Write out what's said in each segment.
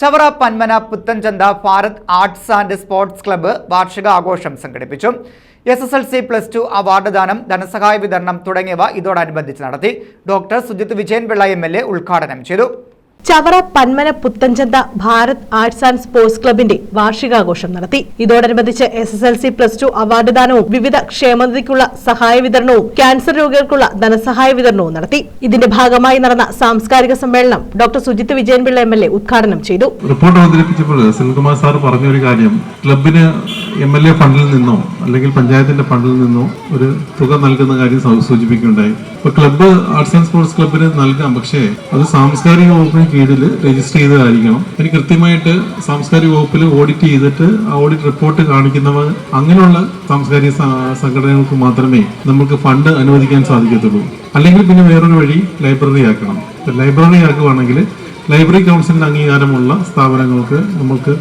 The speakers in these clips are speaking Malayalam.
Chavara Panmana Puthenchantha Bharat arts and sports club വാർഷിക ആഘോഷം സംഘടിപ്പിച്ചു. S S L C plus two award ദാനം ധനസഹായ വിതരണം തുടങ്ങിയവ ഇതോടനുബന്ധിച്ച് നടത്തി. Doctor Sujith Vijayanpillai M L A ഉദ്ഘാടനം ചെയ്തു. Chavara Panmana Puthenchantha Bharat arts and sports ക്ലബിന്റെ വാർഷികാഘോഷം നടത്തി. ഇതോടനുബന്ധിച്ച് S S L C plus two award ദാനവും വിവിധ ക്ഷേമനിധിക്കുള്ള സഹായ വിതരണവും ക്യാൻസർ രോഗികൾക്കുള്ള ധനസഹായ വിതരണവും നടത്തി. ഇതിന്റെ ഭാഗമായി നടന്ന സാംസ്കാരിക സമ്മേളനം doctor Sujith Vijayanpillai M L A ഉദ്ഘാടനം ചെയ്തു. റിപ്പോർട്ട് അവതരിപ്പിച്ചപ്പോൾ സെൽകുമാർ സാർ പറഞ്ഞ ഒരു കാര്യം ക്ലബിന് എം എൽ എ ഫണ്ടിൽ നിന്നോ അല്ലെങ്കിൽ പഞ്ചായത്തിന്റെ ഫണ്ടിൽ നിന്നോ ഒരു തുക നൽകുന്ന കാര്യം സൂചിപ്പിക്കുകയുണ്ടായി. ഇപ്പൊ ക്ലബ്ബ് ആർട്സ് ആൻഡ് സ്പോർട്സ് ക്ലബിന് നൽകാം. പക്ഷേ അത് സാംസ്കാരിക വകുപ്പിന് കീഴിൽ രജിസ്റ്റർ ചെയ്തതായിരിക്കണം. അതിന് കൃത്യമായിട്ട് സാംസ്കാരിക വകുപ്പിൽ ഓഡിറ്റ് ചെയ്തിട്ട് ആ ഓഡിറ്റ് റിപ്പോർട്ട് കാണിക്കുന്നവർ അങ്ങനെയുള്ള സാംസ്കാരിക സംഘടനകൾക്ക് മാത്രമേ നമുക്ക് ഫണ്ട് അനുവദിക്കാൻ സാധിക്കത്തുള്ളൂ. അല്ലെങ്കിൽ പിന്നെ വേറൊരു വഴി ലൈബ്രറി ആക്കണം. ലൈബ്രറി ആക്കുവാണെങ്കിൽ ലൈബ്രറി കൗൺസിലിന്റെ അംഗീകാരമുള്ള സ്ഥാപനങ്ങൾക്ക് നമുക്ക്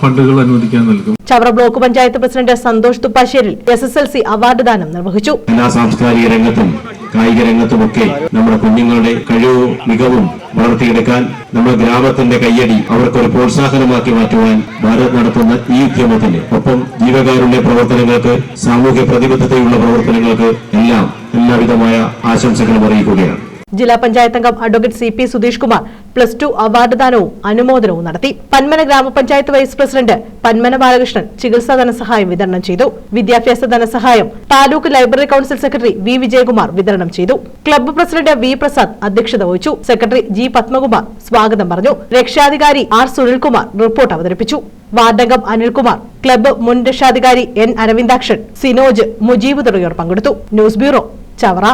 ഫണ്ടുകൾ അനുവദിക്കാൻ നൽകും. Chavara block panchayat president Santhosh Thuppasseril S S L C award ദാനം നിർവഹിച്ചു. എല്ലാ സാംസ്കാരിക രംഗത്തും കായിക രംഗത്തുമൊക്കെ നമ്മുടെ കുഞ്ഞുങ്ങളുടെ കഴിവും മികവും വളർത്തിയെടുക്കാൻ നമ്മുടെ ഗ്രാമത്തിന്റെ കയ്യടി അവർക്കൊരു പ്രോത്സാഹനമാക്കി മാറ്റുവാൻ ഭാരത് നടത്തുന്ന ഈ ഉദ്യമത്തിന് ഒപ്പം ജീവകാരുണ്യ പ്രവർത്തനങ്ങൾക്ക് സാമൂഹ്യ പ്രതിബദ്ധതയുള്ള പ്രവർത്തനങ്ങൾക്ക് എല്ലാം എല്ലാവിധമായ ആശംസകളും അറിയിക്കുകയാണ്. ജില്ലാ പഞ്ചായത്ത് അംഗം advocate C P Sudheesh Kumar plus two award ദാനവും അനുമോദനവും നടത്തി. പന്മന ഗ്രാമപഞ്ചായത്ത് വൈസ് പ്രസിഡന്റ് പന്മന ബാലകൃഷ്ണൻ ചികിത്സാ ധനസഹായം വിതരണം ചെയ്തു. വിദ്യാഭ്യാസ ധനസഹായം taluk library council secretary V Vijayakumar വിതരണം ചെയ്തു. ക്ലബ്ബ് പ്രസിഡന്റ് വി പ്രസാദ് അധ്യക്ഷത വഹിച്ചു. സെക്രട്ടറി ജി പത്മകുമാർ സ്വാഗതം പറഞ്ഞു. രക്ഷാധികാരി ആർ സുനിൽകുമാർ റിപ്പോർട്ട് അവതരിപ്പിച്ചു. വാർഡംഗം അനിൽകുമാർ ക്ലബ്ബ് മുൻ രക്ഷാധികാരി എൻ അരവിന്ദാക്ഷൻ സിനോജ് മുജീബ് തുടങ്ങിയവർ പങ്കെടുത്തു. News bureau Chavara.